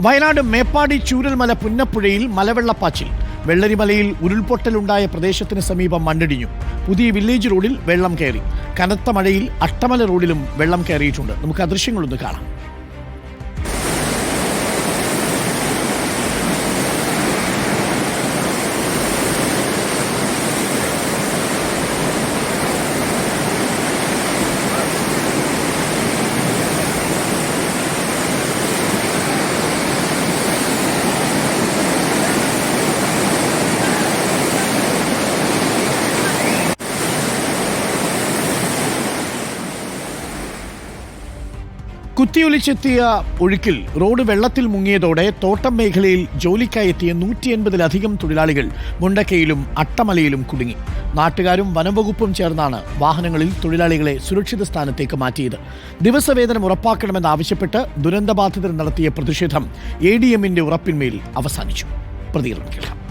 വയനാട് മേപ്പാടി ചൂരൽമല പുന്നപ്പുഴയിൽ മലവെള്ളപ്പാച്ചിൽ. വെള്ളരിമലയിൽ ഉരുൾപൊട്ടലുണ്ടായ പ്രദേശത്തിന് സമീപം മണ്ണിടിഞ്ഞു. പുതിയ വില്ലേജ് റോഡിൽ വെള്ളം കയറി. കനത്ത മഴയിൽ അട്ടമല റോഡിലും വെള്ളം കയറിയിട്ടുണ്ട്. നമുക്ക് ആ ദൃശ്യങ്ങളൊന്ന് കാണാം. കുത്തിയൊലിച്ചെത്തിയ ഒഴുക്കിൽ റോഡ് വെള്ളത്തിൽ മുങ്ങിയതോടെ തോട്ടം മേഖലയിൽ ജോലിക്കായി എത്തിയ നൂറ്റി എൺപതിലധികം തൊഴിലാളികൾ മുണ്ടക്കയിലും അട്ടമലയിലും കുടുങ്ങി. നാട്ടുകാരും വനംവകുപ്പും ചേർന്നാണ് വാഹനങ്ങളിൽ തൊഴിലാളികളെ സുരക്ഷിത സ്ഥാനത്തേക്ക് മാറ്റിയത്. ദിവസവേതനം ഉറപ്പാക്കണമെന്നാവശ്യപ്പെട്ട് ദുരന്തബാധിതർ നടത്തിയ പ്രതിഷേധം എ ഡി എമ്മിന്റെ ഉറപ്പിന്മേൽ അവസാനിച്ചു. പ്രതികരണം കേൾക്കാം.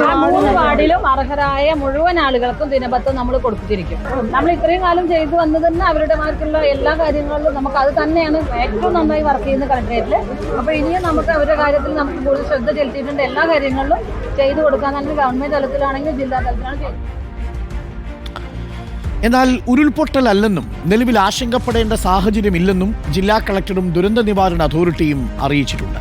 ആ മൂന്ന് വാർഡിലും അർഹരായ മുഴുവൻ ആളുകൾക്കും ദിനപത്രം നമ്മൾ കൊടുത്തിരിക്കും. നമ്മൾ ഇത്രയും കാലം ചെയ്തു വന്നത് തന്നെ അവരുടെ മാർക്കുള്ള എല്ലാ കാര്യങ്ങളിലും നമുക്ക് അത് തന്നെയാണ് ഏറ്റവും നന്നായി വർക്ക് ചെയ്യുന്ന കളക്ടറേറ്റിൽ അപ്പോൾ ഇനിയും നമുക്ക് അവരുടെ കാര്യത്തിൽ നമുക്ക് കൂടുതൽ ശ്രദ്ധ ചെലുത്തിയിട്ടുണ്ട്. എല്ലാ കാര്യങ്ങളിലും ചെയ്തു കൊടുക്കാൻ തന്നെ ഗവൺമെന്റ് തലത്തിലാണെങ്കിലും ജില്ലാ തലത്തിലാണ് ചെയ്യുന്നത് എന്നാൽ ഉരുൾപൊട്ടലല്ലെന്നും നിലവിൽ ആശങ്കപ്പെടേണ്ട സാഹചര്യമില്ലെന്നും ജില്ലാ കളക്ടറും ദുരന്ത നിവാരണ അതോറിറ്റിയും അറിയിച്ചിട്ടുണ്ട്.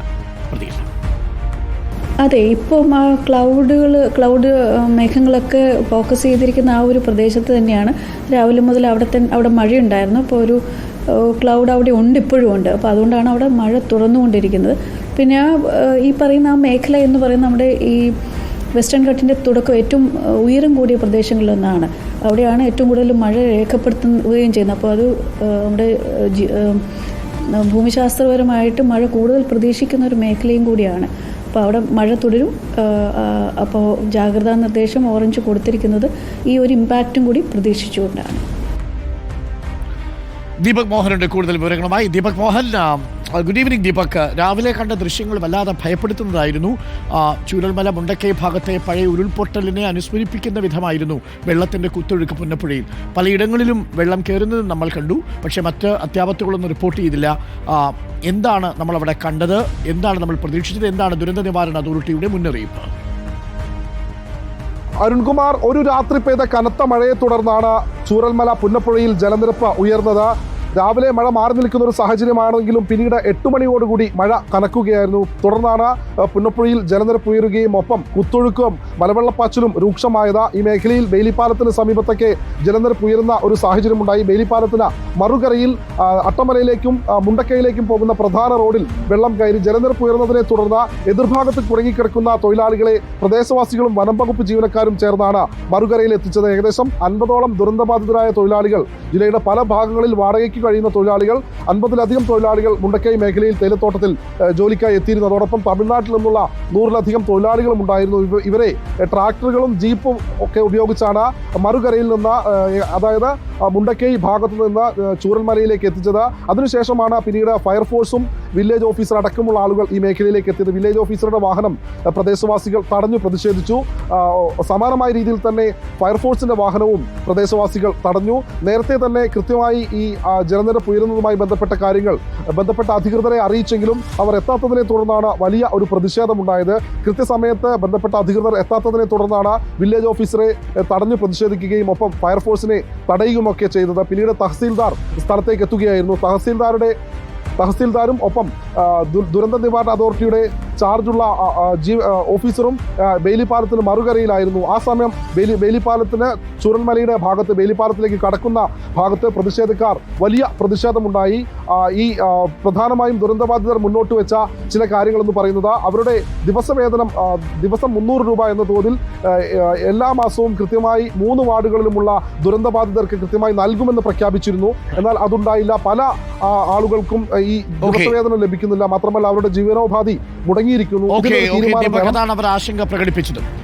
അതെ ഇപ്പം ആ ക്ലൗഡുകൾ ക്ലൗഡ് മേഘങ്ങളൊക്കെ ഫോക്കസ് ചെയ്തിരിക്കുന്ന ആ ഒരു പ്രദേശത്ത് തന്നെയാണ്. രാവിലെ മുതൽ അവിടെ തന്നെ അവിടെ മഴയുണ്ടായിരുന്നു. അപ്പോൾ ഒരു ക്ലൗഡ് അവിടെ ഉണ്ട് ഇപ്പോഴും ഉണ്ട്. അപ്പോൾ അതുകൊണ്ടാണ് അവിടെ മഴ തുറന്നുകൊണ്ടിരിക്കുന്നത്. പിന്നെ ആ ഈ പറയുന്ന ആ മേഖല എന്ന് പറയുന്ന നമ്മുടെ ഈ വെസ്റ്റേൺ ഘട്ടിന്റെ തുടക്കം ഏറ്റവും ഉയരം കൂടിയ പ്രദേശങ്ങളിലൊന്നാണ് അവിടെയാണ് ഏറ്റവും കൂടുതൽ മഴ രേഖപ്പെടുത്തുകയും ചെയ്യുന്നത്. അപ്പോൾ അത് നമ്മുടെ ഭൂമിശാസ്ത്രപരമായിട്ട് മഴ കൂടുതൽ പ്രതീക്ഷിക്കുന്ന ഒരു മേഖലയും കൂടിയാണ്. അപ്പോൾ അവിടെ മഴ തുടരും. അപ്പോൾ ജാഗ്രതാ നിർദ്ദേശം ഓറഞ്ച് കൊടുത്തിരിക്കുന്നത് ഈ ഒരു ഇമ്പാക്റ്റും കൂടി പ്രതീക്ഷിച്ചുകൊണ്ടാണ്. ദീപക് മോഹനുണ്ട് കൂടുതൽ വിവരങ്ങളുമായി. Deepak Mohan good evening Deepak. രാവിലെ കണ്ട ദൃശ്യങ്ങൾ വല്ലാതെ ഭയപ്പെടുത്തുന്നതായിരുന്നു. ചൂരൽമല മുണ്ടക്കൈ ഭാഗത്തെ പഴയ ഉരുൾപൊട്ടലിനെ അനുസ്മരിപ്പിക്കുന്ന വിധമായിരുന്നു വെള്ളത്തിന്റെ കുത്തൊഴുക്ക് പുന്നപ്പുഴയിൽ. പലയിടങ്ങളിലും വെള്ളം കയറുന്നത് നമ്മൾ കണ്ടു. പക്ഷേ മറ്റ് അത്യാപത്തുകളൊന്നും റിപ്പോർട്ട് ചെയ്തില്ല. എന്താണ് നമ്മൾ അവിടെ കണ്ടത്? എന്താണ് നമ്മൾ പ്രതീക്ഷിച്ചത്? എന്താണ് ദുരന്ത നിവാരണ അതോറിറ്റിയുടെ മുന്നറിയിപ്പ്? അരുൺകുമാർ ഒരു രാത്രി പെയ്ത കനത്ത മഴയെ തുടർന്നാണ് ചൂരൽമല പുന്നപ്പുഴയിൽ ജലനിരപ്പ് ഉയർന്നത്. രാവിലെ മഴ മാറി നിൽക്കുന്ന ഒരു സാഹചര്യമാണെങ്കിലും പിന്നീട് എട്ട് മണിയോടുകൂടി മഴ കനക്കുകയായിരുന്നു. തുടർന്നാണ് പുന്നപ്പുഴയിൽ ജലനിരപ്പ് ഉയരുകയും ഒപ്പം കുത്തൊഴുക്കും മലവെള്ളപ്പാച്ചിലും രൂക്ഷമായത്. ഈ മേഖലയിൽ ബേലിപ്പാലത്തിന് സമീപത്തൊക്കെ ജലനിരപ്പ് ഉയരുന്ന ഒരു സാഹചര്യമുണ്ടായി. ബേലിപ്പാലത്തിന് മറുകരയിൽ അട്ടമലയിലേക്കും മുണ്ടക്കയിലേക്കും പോകുന്ന പ്രധാന റോഡിൽ വെള്ളം കയറി ജലനിരപ്പ് ഉയർന്നതിനെ തുടർന്ന് എതിർഭാഗത്ത് കുടുങ്ങിക്കിടക്കുന്ന തൊഴിലാളികളെ പ്രദേശവാസികളും വനം വകുപ്പ് ജീവനക്കാരും ചേർന്നാണ് മറുകരയിൽ എത്തിച്ചത്. ഏകദേശം അൻപതോളം ദുരന്തബാധിതരായ തൊഴിലാളികൾ ജില്ലയുടെ പല ഭാഗങ്ങളിൽ വാടകയ്ക്ക് കഴിയുന്ന തൊഴിലാളികൾ അൻപതിലധികം തൊഴിലാളികൾ മുണ്ടക്കൈ മേഖലയിൽ തേയിലത്തോട്ടത്തിൽ ജോലിക്കായി എത്തിയിരുന്നതോടൊപ്പം തമിഴ്നാട്ടിൽ നിന്നുള്ള നൂറിലധികം തൊഴിലാളികളും ഉണ്ടായിരുന്നു. ഇവരെ ട്രാക്ടറുകളും ജീപ്പും ഒക്കെ ഉപയോഗിച്ചാണ് മറുകരയിൽ നിന്ന് അതായത് മുണ്ടക്കൈ ഭാഗത്തു നിന്ന് ചൂരൽമലയിലേക്ക് എത്തിച്ചത്. അതിനുശേഷമാണ് പിന്നീട് ഫയർഫോഴ്സും വില്ലേജ് ഓഫീസർ അടക്കമുള്ള ആളുകൾ ഈ മേഖലയിലേക്ക് എത്തിയത്. വില്ലേജ് ഓഫീസറുടെ വാഹനം പ്രദേശവാസികൾ തടഞ്ഞു പ്രതിഷേധിച്ചു. സമാനമായ രീതിയിൽ തന്നെ ഫയർഫോഴ്സിന്റെ വാഹനവും പ്രദേശവാസികൾ തടഞ്ഞു. നേരത്തെ തന്നെ കൃത്യമായി ഈ ജലനിരപ്പ് ഉയരുന്നതുമായി ബന്ധപ്പെട്ട കാര്യങ്ങൾ ബന്ധപ്പെട്ട അധികൃതരെ അറിയിച്ചെങ്കിലും അവർ എത്താത്തതിനെ തുടർന്നാണ് വലിയ ഒരു പ്രതിഷേധമുണ്ടായത്. കൃത്യസമയത്ത് ബന്ധപ്പെട്ട അധികൃതർ എത്താത്തതിനെ തുടർന്നാണ് വില്ലേജ് ഓഫീസറെ തടഞ്ഞു പ്രതിഷേധിക്കുകയും ഒപ്പം ഫയർഫോഴ്സിനെ തടയുകയുമൊക്കെ ചെയ്തത്. പിന്നീട് തഹസീൽദാർ സ്ഥലത്തേക്ക് എത്തുകയായിരുന്നു. തഹസീൽദാരുടെ തഹസീൽദാരും ഒപ്പം ദുരന്ത നിവാരണ അതോറിറ്റിയുടെ ചാർജുള്ള ആ, ആ, ജീ ഓഫീസറും ബേലിപ്പാലത്തിന് മറുകരയിലായിരുന്നു. ആ സമയം ബേലി ബേലിപ്പാലത്തിന് ചുരൽമലയുടെ ഭാഗത്ത് ബേലിപ്പാലത്തിലേക്ക് കടക്കുന്ന ഭാഗത്ത് പ്രതിഷേധക്കാർ വലിയ പ്രതിഷേധമുണ്ടായി. ഈ പ്രധാനമായും ദുരന്തബാധിതർ മുന്നോട്ട് വെച്ച ചില കാര്യങ്ങളെന്ന് പറയുന്നത് അവരുടെ ദിവസവേതനം ദിവസം മുന്നൂറ് രൂപ എന്ന തോതിൽ എല്ലാ മാസവും കൃത്യമായി മൂന്ന് വാർഡുകളിലുമുള്ള ദുരന്തബാധിതർക്ക് കൃത്യമായി നൽകുമെന്ന് പ്രഖ്യാപിച്ചിരുന്നു. എന്നാൽ അതുണ്ടായില്ല. പല ആളുകൾക്കും ഈ ദിവസവേതനം ലഭിക്കുന്നില്ല. മാത്രമല്ല അവരുടെ ജീവനോപാധി മുടങ്ങിയിരിക്കുന്നു അവർ ആശങ്ക പ്രകടിപ്പിച്ചത്.